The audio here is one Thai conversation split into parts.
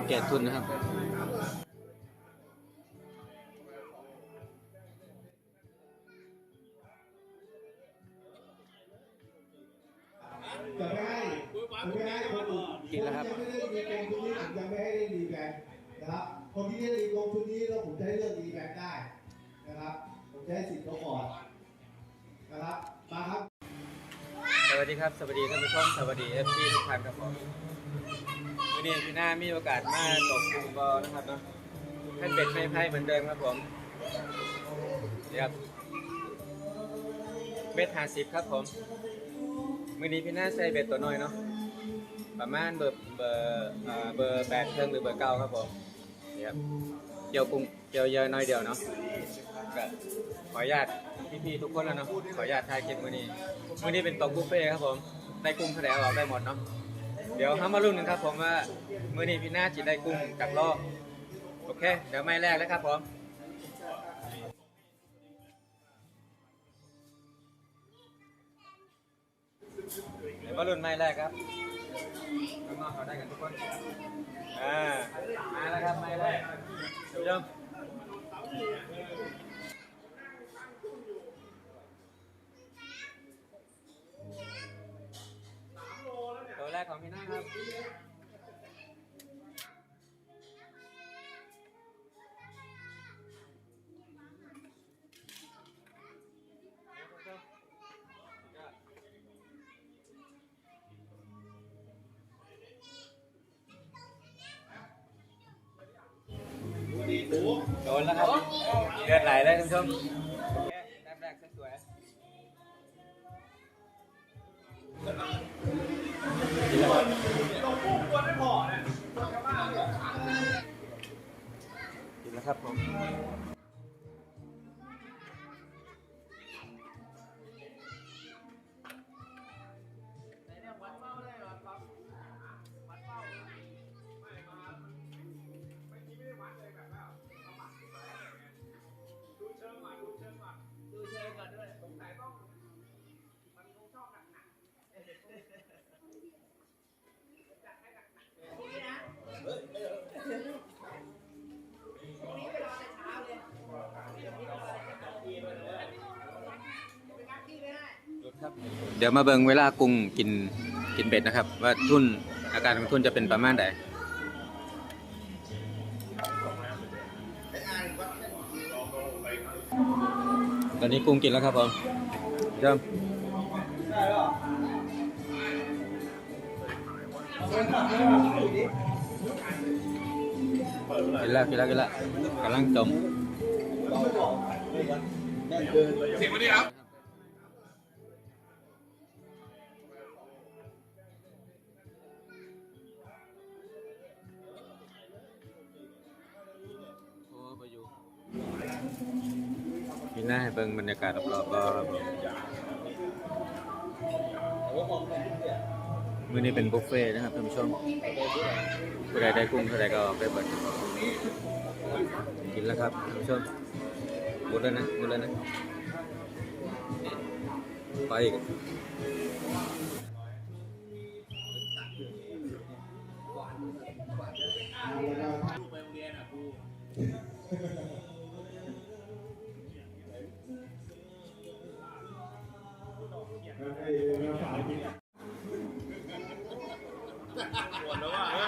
อัปเกรดทุนนะครับจะไม่ให้จะไม่ให้คนอื่นกินแล้วครับผมจะไม่ได้รีแบงค์ชุดนี้ผมจะไม่ให้ได้รีแบงนะครับคนที่ได้รีลงชุดนี้แล้วผมจะให้เลือกรีแบงได้นะครับ ผมจะให้สิทธิ์เขาก่อนนะครับมาครับสวัสดีครับ สวัสดีท่านผู้ชม สวัสดีเอฟซีทุกท่านครับผม วันนี้พี่หน้ามีโอกาสมาตกกุ้งบอนะครับเนาะท่านเป็ดไม่ไพ่เหมือนเดิมครับผมนี่ครับเบ็ดห้าสิบครับผมมื่อนี้พี่หน้าใส่เบ็ดตัวน้อยเนาะประมาณเบอร์เบอร์เบอร์แปดเครื่องหรือเบอร์เก้าครับผมนี่ครับเกี่ยวกุ้งเกี่ยวเยอะน้อยเดียวเนาะก็ขออนุญาตพี่ๆทุกคนแล้วเนาะขออนุญาตถ่ายคลิปมื่อนี้มื่อนี้เป็นตกบุฟเฟ่ครับผมได้กุ้งแสดงออกได้หมดเนาะ ดี๋ยวห้ามาลุ้นกันครับผมว่ามื่อนี้พี่หน้าจะได้กุ้งจากรอบโอเค เดี๋ยวไม่แรกแล้วครับผมเดี๋ยวมารุ่นไม่แรกครับข้างนอกเขาได้กันทุกคนอ่ามาแล้วครับไม่แรกท่านผู้ชม โดนแล้วครับเลือดไหลเลยท่านผู้ชมโอเคแรกแรกสวยๆกินแล้วครับผม เดี๋ยวมาเบิ่งเวลากุ้งกินกินเบ็ดนะครับ ว่าทุ่นอาการของทุ่นจะเป็นประมาณใดตอนนี้กุ้งกินแล้วครับผมเริ่มกินแล้วกินแล้วกินแล้วกำลังจมโน้าให้เบิ่งบรรยากาศรอบๆบ่ครับผมมื้อนี้เป็นบุฟเฟ่ต์นะครับท่านผู้ชมผู้ใดได้กุ้งผู้ใดก็เอาไปเบิดกินแล้วครับท่านผู้ชมหมดแล้วนะหมดแล้วนะไปอีก Bueno, va.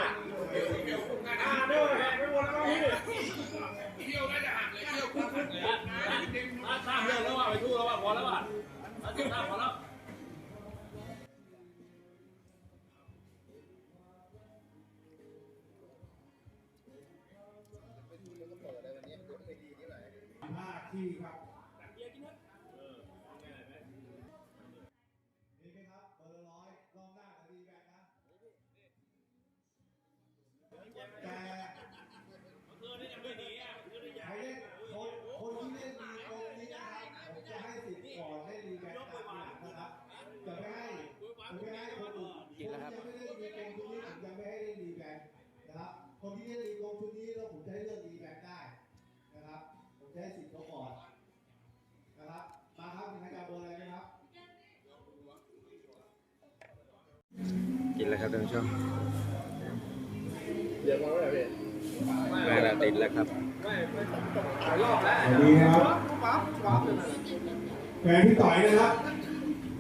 กินแล้วครับท่านผู้ชมเดี๋ยวมาไว้เลยมาแล้วติดแล้วครับรอบแล้วสวัสดีนะครับปั๊บปั๊บเลยนะแฟนพี่ต่อยนะครับ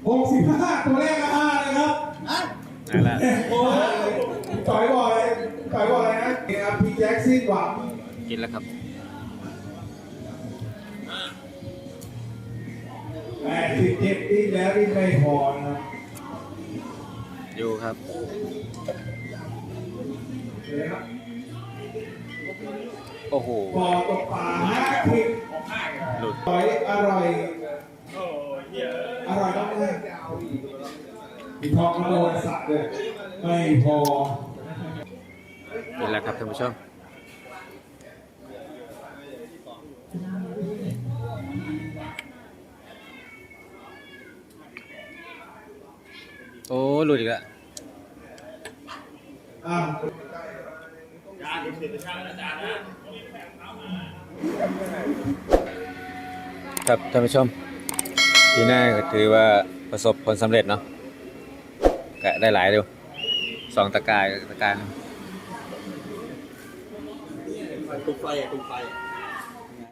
65ตัวเลขละห้านะครับมาแล้วโอ้ยต่อยบอกเลยต่อยบอกเลย ซิ่งหวังกินแล้วครับแปดสิบเจ็ดดิ้นแล้วดิ้นไม่พอนะครับอยู่ครับเดี๋ยวนะครับโอ้โหปอตกปลาห้าคลิปหลุดต่อยอร่อยอร่อยมากเลยมีทองกระโดดสัตว์เลยไม่พอกินแล้วครับท่านผู้ชม โอ้หลุดอีกแล้วครับท่านผู้ชมปีหน้าก็ถือว่าประสบผลสำเร็จเนาะก็ได้หลายดูสองตะกายตะกายตุ้ไฟตุ้ไฟ